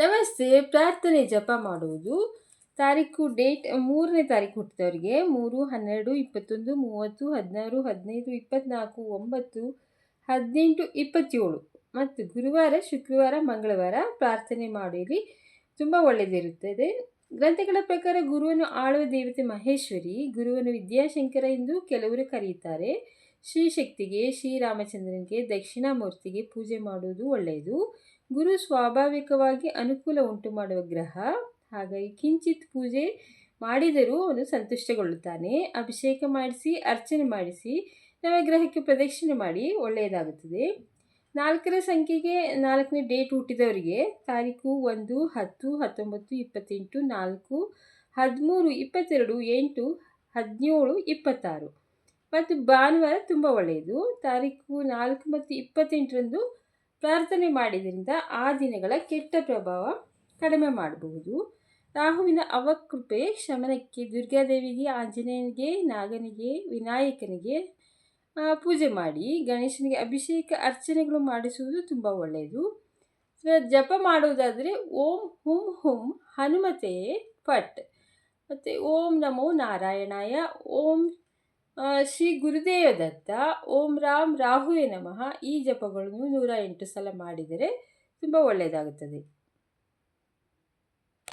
ನಮಸ್ತೆ, ಪ್ರಾರ್ಥನೆ ಜಪ ಮಾಡುವುದು. ತಾರೀಕು ಡೇಟ್ ಮೂರನೇ ತಾರೀಕು ಹುಟ್ಟಿದವರಿಗೆ ಮೂರು, ಹನ್ನೆರಡು, ಇಪ್ಪತ್ತೊಂದು, ಮೂವತ್ತು, ಹದಿನಾರು, ಹದಿನೈದು ಇಪ್ಪತ್ತ್ನಾಲ್ಕು ಒಂಬತ್ತು, ಹದಿನೆಂಟು, ಇಪ್ಪತ್ತೇಳು. ಮತ್ತು ಗುರುವಾರ, ಶುಕ್ರವಾರ, ಮಂಗಳವಾರ ಪ್ರಾರ್ಥನೆ ಮಾಡಿರಿ ತುಂಬ ಒಳ್ಳೆಯದಿರುತ್ತದೆ. ಗ್ರಂಥಗಳ ಪ್ರಕಾರ ಗುರುವನ್ನು ಆಳುವ ದೇವತೆ ಮಹೇಶ್ವರಿ, ಗುರುವನ್ನು ವಿದ್ಯಾಶಂಕರ ಎಂದು ಕೆಲವರು ಕರೆಯುತ್ತಾರೆ. ಶ್ರೀಶಕ್ತಿಗೆ, ಶ್ರೀರಾಮಚಂದ್ರನಿಗೆ, ದಕ್ಷಿಣಾಮೂರ್ತಿಗೆ ಪೂಜೆ ಮಾಡುವುದು ಒಳ್ಳೆಯದು. ಗುರು ಸ್ವಾಭಾವಿಕವಾಗಿ ಅನುಕೂಲ ಉಂಟು ಮಾಡುವ ಗ್ರಹ. ಹಾಗಾಗಿ ಕಿಂಚಿತ್ ಪೂಜೆ ಮಾಡಿದರೂ ಅವನು ಸಂತುಷ್ಟಗೊಳ್ಳುತ್ತಾನೆ. ಅಭಿಷೇಕ ಮಾಡಿಸಿ, ಅರ್ಚನೆ ಮಾಡಿಸಿ, ನವಗ್ರಹಕ್ಕೆ ಪ್ರದಕ್ಷಿಣೆ ಮಾಡಿ ಒಳ್ಳೆಯದಾಗುತ್ತದೆ. ನಾಲ್ಕರ ಸಂಖ್ಯೆಗೆ ನಾಲ್ಕನೇ ಡೇಟ್ ಹುಟ್ಟಿದವರಿಗೆ ತಾರೀಕು ಒಂದು, ಹತ್ತು, ಹತ್ತೊಂಬತ್ತು, ಇಪ್ಪತ್ತೆಂಟು, ನಾಲ್ಕು, ಹದಿಮೂರು, ಇಪ್ಪತ್ತೆರಡು, ಎಂಟು, ಹದಿನೇಳು, ಇಪ್ಪತ್ತಾರು. ಮತ್ತು ಭಾನುವಾರ ತುಂಬ ಒಳ್ಳೆಯದು. ತಾರೀಕು ನಾಲ್ಕು ಮತ್ತು ಇಪ್ಪತ್ತೆಂಟರಂದು ಪ್ರಾರ್ಥನೆ ಮಾಡಿದ್ದರಿಂದ ಆ ದಿನಗಳ ಕೆಟ್ಟ ಪ್ರಭಾವ ಕಡಿಮೆ ಮಾಡಬಹುದು. ರಾಹುವಿನ ಅವಕೃಪೆ ಶಮನಕ್ಕೆ, ದುರ್ಗಾದೇವಿಗೆ, ಆಂಜನೇಯನಿಗೆ, ನಾಗನಿಗೆ, ವಿನಾಯಕನಿಗೆ ಪೂಜೆ ಮಾಡಿ, ಗಣೇಶನಿಗೆ ಅಭಿಷೇಕ ಅರ್ಚನೆಗಳು ಮಾಡಿಸುವುದು ತುಂಬ ಒಳ್ಳೆಯದು. ಜಪ ಮಾಡುವುದಾದರೆ ಓಂ ಹುಂ ಹುಂ ಹನುಮತೆ ಫಟ್ ಮತ್ತು ಓಂ ನಮೋ ನಾರಾಯಣಾಯ, ಓಂ ಶ್ರೀ ಗುರುದೇವ ದತ್ತ ಓಂ ರಾಮ್ ರಾಹುವೆ ನಮಃ. ಈ ಜಪಗಳನ್ನು ನೂರ ಎಂಟು ಸಲ ಮಾಡಿದರೆ ತುಂಬ ಒಳ್ಳೆಯದಾಗುತ್ತದೆ.